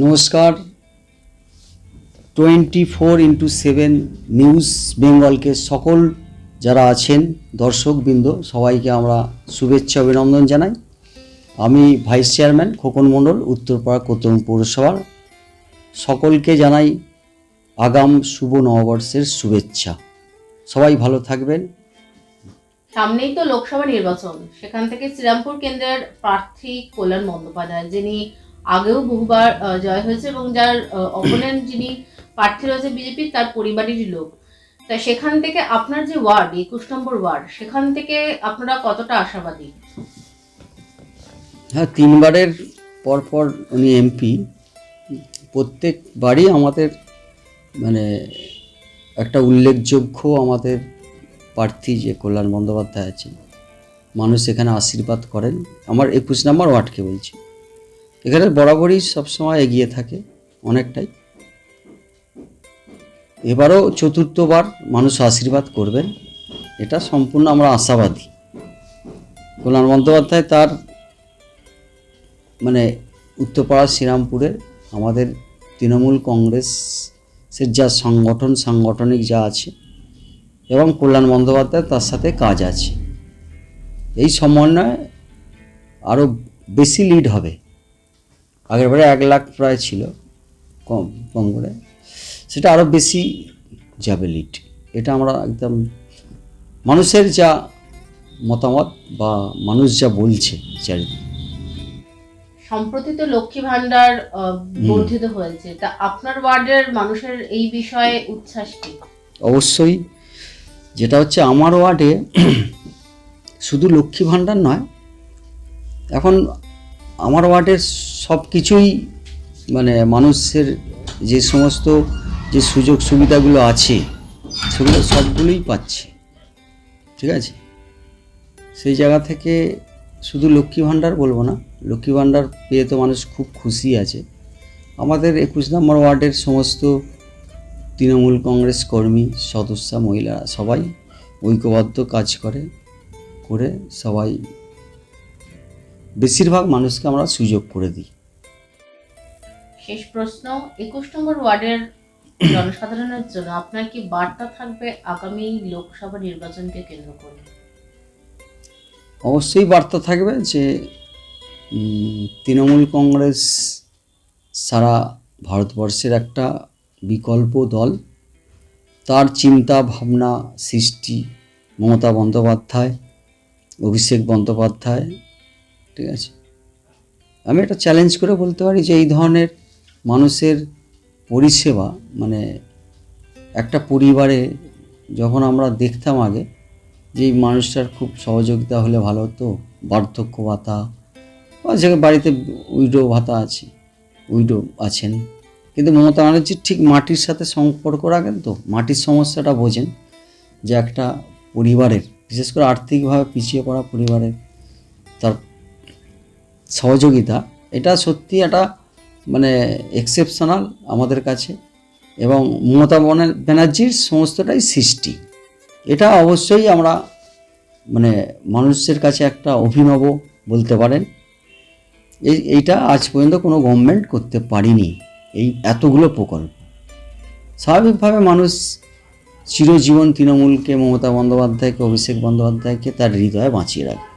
নমস্কার। Twenty four into seven news বেঙ্গলকে সকল যারা আছেন, দর্শকবৃন্দ, সবাইকে আমরা শুভেচ্ছা অভিনন্দন জানাই। আমি ভাইস চেয়ারম্যান খোকন মণ্ডল উত্তরপাড়া কোতম পৌরসভার। সকলকে জানাই আগাম শুভ নববর্ষের শুভেচ্ছা। সবাই ভালো থাকবেন। সামনেই তো লোকসভা নির্বাচন। সেখান থেকে শ্রীরামপুর কেন্দ্রের প্রার্থী কল্যাণ বন্দ্যোপাধ্যায়, যিনি আগেও বহুবার জয় হয়েছে এবং যার অপোনেন্ট যিনি প্রার্থী রয়েছে বিজেপি তার পরিবারেরই লোক। তা সেখান থেকে আপনার যে ওয়ার্ড, একুশ নম্বর ওয়ার্ড, সেখান থেকে আপনারা কতটা আশাবাদী? হ্যাঁ তিনবারের পরপর উনি এমপি প্রত্যেকবারই আমাদের মানে একটা উল্লেখযোগ্য আমাদের প্রার্থী যে কল্যাণ বন্দ্যোপাধ্যায় আছেন, মানুষ এখানে আশীর্বাদ করেন। আমার একুশ নম্বর ওয়ার্ডকে বলছি। এখানে বরাবরই সবসময় এগিয়ে থাকে অনেকটাই। এবারও চতুর্থবার মানুষ আশীর্বাদ করবেন, এটা সম্পূর্ণ আমরা আশাবাদী। কল্যাণ বন্দ্যোপাধ্যায় তার মানে উত্তরপাড়া শ্রীরামপুরের আমাদের তৃণমূল কংগ্রেসের যা সংগঠন, সাংগঠনিক যা আছে, এবং কল্যাণ বন্দ্যোপাধ্যায় তার সাথে কাজ আছে। এই সমন্বয়ে আরও বেশি লিড হবে। আগেরবারে এক লাখ প্রায় ছিল কম কম করে। সেটা আরও বেশি যাবে লিড এটা আমরা একদম মানুষের যা মতামত বা মানুষ যা বলছে চারিদিকে। সম্প্রতি তো লক্ষ্মী ভান্ডার বর্ধিত হয়েছে। তা আপনার ওয়ার্ডের মানুষের এই বিষয়ে উচ্ছ্বাস কি? অবশ্যই। যেটা হচ্ছে আমার ওয়ার্ডে শুধু লক্ষ্মী ভাণ্ডার নয় এখন আমার ওয়ার্ডের সব কিছুই মানে মানুষের যে সমস্ত যে সুযোগ সুবিধাগুলো আছে, সেগুলো সবগুলোই পাচ্ছে। ঠিক আছে? সেই জায়গা থেকে শুধু লক্ষ্মী ভাণ্ডার বলব না, লক্ষ্মী ভাণ্ডার পেয়ে তো মানুষ খুব খুশি আছে। আমাদের একুশ নম্বর ওয়ার্ডের সমস্ত তৃণমূল কংগ্রেস কর্মী, সদস্য মহিলা সবাই ঐক্যবদ্ধ কাজ করে করে সবাই বেশিরভাগ মানুষকে আমরা সুযোগ করে দিই। শেষ প্রশ্ন একুশ নম্বর ওয়ার্ডের জনসাধারণের জন্য আপনার কি বার্তা থাকবে আগামী লোকসভা নির্বাচনকে কেন্দ্র করে? অবশ্যই বার্তা থাকবে যে তৃণমূল কংগ্রেস সারা ভারতবর্ষের একটা বিকল্প দল। তার চিন্তা ভাবনা সৃষ্টি মমতা বন্দ্যোপাধ্যায় অভিষেক বন্দ্যোপাধ্যায় ঠিক আছে? আমি একটা চ্যালেঞ্জ করে বলতে পারি যে এই ধরনের মানুষের পরিষেবা মানে একটা পরিবারে যখন আমরা দেখতাম আগে যে এই মানুষটার খুব সহযোগিতা হলে ভালো হতো, বার্ধক্য ভাতা, বা যে বাড়িতে উইডো ভাতা আছে উইডো আছেন, কিন্তু মমতা ব্যানার্জি ঠিক মাটির সাথে সম্পর্ক রাখেন তো, মাটির সমস্যাটা বোঝেন যে একটা পরিবারের, বিশেষ করে আর্থিকভাবে পিছিয়ে পড়া পরিবারের তার সহযোগিতা, এটা সত্যি একটা মানে এক্সেপশনাল আমাদের কাছে এবং মমতা ব্যানার্জির সমস্তটাই সৃষ্টি। এটা অবশ্যই আমরা মানে মানুষের কাছে একটা অভিনব বলতে পারেন। এই, এইটা আজ পর্যন্ত কোনো গভর্নমেন্ট করতে পারিনি এই এতগুলো প্রকল্প। স্বাভাবিকভাবে মানুষ চিরজীবন তৃণমূলকে, মমতা বন্দ্যোপাধ্যায়কে, অভিষেক বন্দ্যোপাধ্যায়কে তার হৃদয়ে বাঁচিয়ে রাখবে।